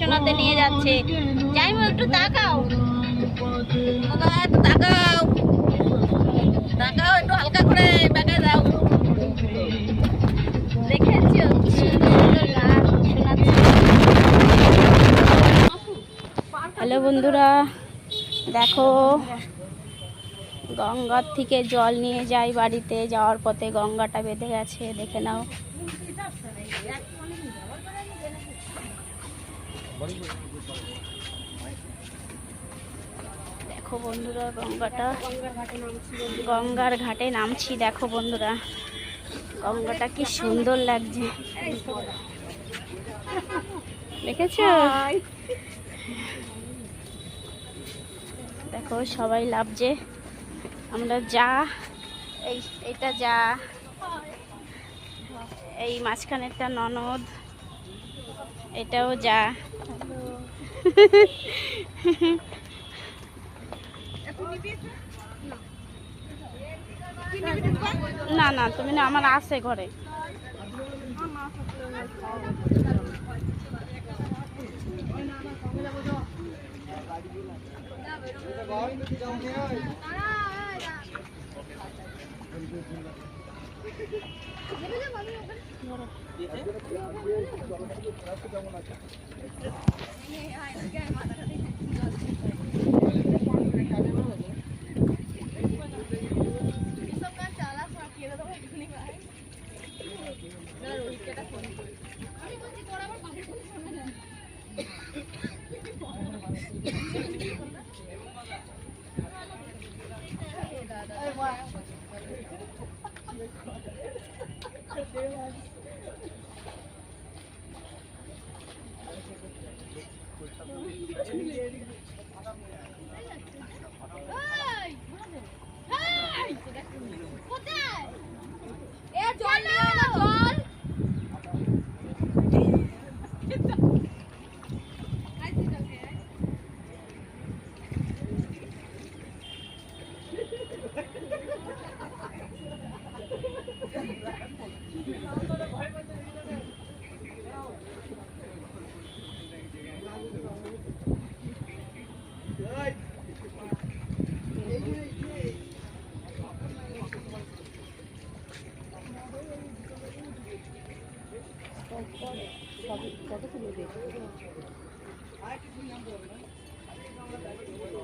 শোনাতে নিয়ে যাচ্ছে। যাই একটু তাকাও। একটু তাকাও। তাকাও, একটু হালকা করে ব্যাগে শোনাচ্ছে। হ্যালো বন্ধুরা, দেখো, গঙ্গার থেকে জল নিয়ে যাই বাড়িতে, যাওয়ার পথে গঙ্গাটা বেঁধে গেছে, দেখে নাও। দেখো বন্ধুরা গঙ্গাটা। গঙ্গার ঘাটে নামছি দেখো বন্ধুরা। গঙ্গাটা কি সুন্দর লাগছে। দেখেছ? দেখো সবাই লাভছে আমরা যা এই এটা যা। এই মাঝখানেরটা ননদ। এটাও যা। না না তুমি না আমার আছে ঘরে। কেমন আছে Bye.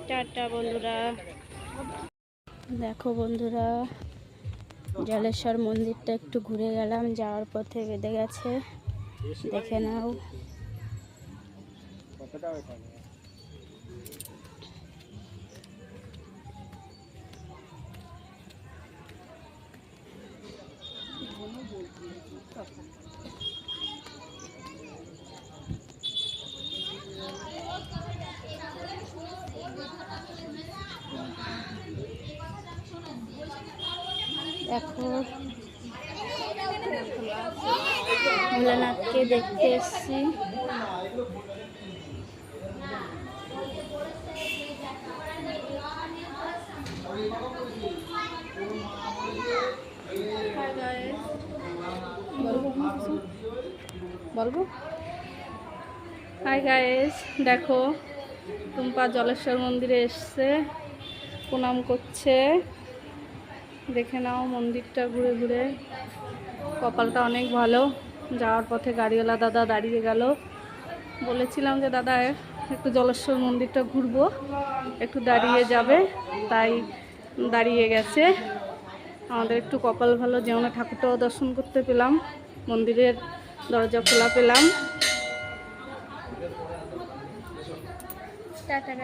টাটা বন্ধুরা। দেখো বন্ধুরা, জলেশ্বর মন্দিরটা একটু ঘুরে গেলাম, যাওয়ার পথে বেঁধে গেছে। দেখে নাও। দেখো ভোলানাথকে দেখতে এসছি। বলব? হাই গাইস দেখো টুম্পা জলেশ্বর মন্দিরে এসছে প্রণাম করছে। দেখে নাও, মন্দিরটা ঘুরে ঘুরে। কপালটা অনেক ভালো। যাওয়ার পথে গাড়িওয়ালা দাদা দাঁড়িয়ে গেল। বলেছিলাম যে, দাদা একটু জলেশ্বর মন্দিরটা ঘুরবো। একটু দাঁড়িয়ে যাবে। তাই দাঁড়িয়ে গেছে। আমাদের একটু কপাল ভালো। যে যেমন ঠাকুরটাও দর্শন করতে পেলাম, মন্দিরের দরজা খোলা পেলাম। টাটা